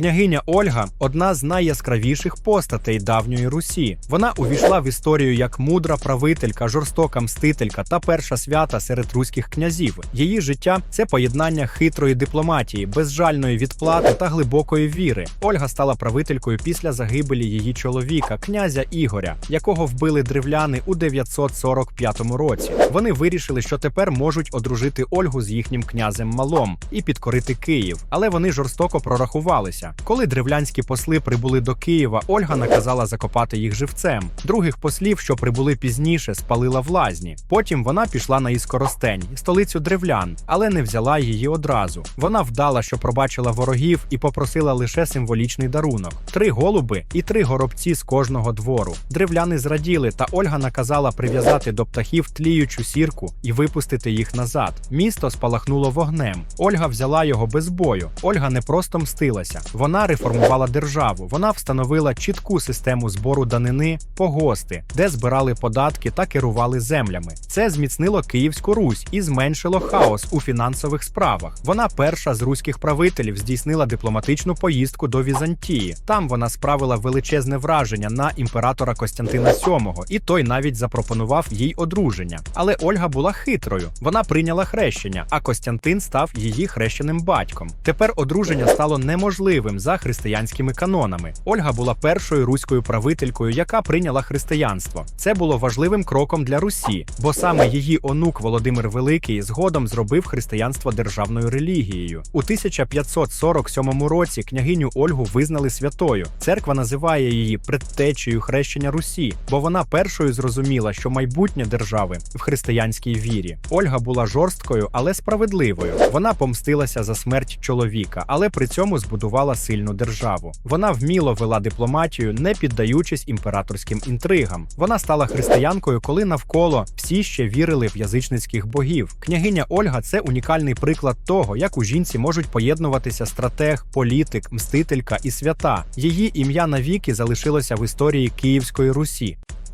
Княгиня Ольга одна з найяскравіших постатей давньої Русі. Вона увійшла в історію як мудра правителька, жорстока мстителька та перша свята серед руських князів. Її життя це поєднання хитрої дипломатії, безжальної відплати та глибокої віри. Ольга стала правителькою після загибелі її чоловіка, князя Ігоря, якого вбили древляни у 945 році. Вони вирішили, що тепер можуть одружити Ольгу з їхнім князем Малом і підкорити Київ, але вони жорстоко прорахувалися. Коли древлянські посли прибули до Києва, Ольга наказала закопати їх живцем. Других послів, що прибули пізніше, спалила в лазні. Потім вона пішла на Іскоростень, столицю древлян, але не взяла її одразу. Вона вдала, що пробачила ворогів і попросила лише символічний дарунок: три голуби і три горобці з кожного двору. Древляни зраділи, та Ольга наказала прив'язати до птахів тліючу сірку і випустити їх назад. Місто спалахнуло вогнем. Ольга взяла його без бою. Ольга не просто мстилася, вона реформувала державу. Вона встановила чітку систему збору данини, погости, де збирали податки та керували землями. Це зміцнило Київську Русь і зменшило хаос у фінансових справах. Вона перша з руських правителів здійснила дипломатичну поїздку до Візантії. Там вона справила величезне враження на імператора Костянтина VII, і той навіть запропонував їй одруження. Але Ольга була хитрою. Вона прийняла хрещення, а Костянтин став її хрещеним батьком. Тепер одруження стало неможливим за християнськими канонами. Ольга була першою руською правителькою, яка прийняла християнство. Це було важливим кроком для Русі, бо саме її онук Володимир Великий згодом зробив християнство державною релігією. У 1547 році княгиню Ольгу визнали святою. Церква називає її предтечею хрещення Русі, бо вона першою зрозуміла, що майбутнє держави в християнській вірі. Ольга була жорсткою, але справедливою. Вона помстилася за смерть чоловіка, але при цьому збудувала сильну державу. Вона вміло вела дипломатію, не піддаючись імператорським інтригам. Вона стала християнкою, коли навколо всі ще вірили в язичницьких богів. Княгиня Ольга це унікальний приклад того, як у жінці можуть поєднуватися стратег, політик, мстителька і свята. Її ім'я навіки залишилося в історії Київської Русі.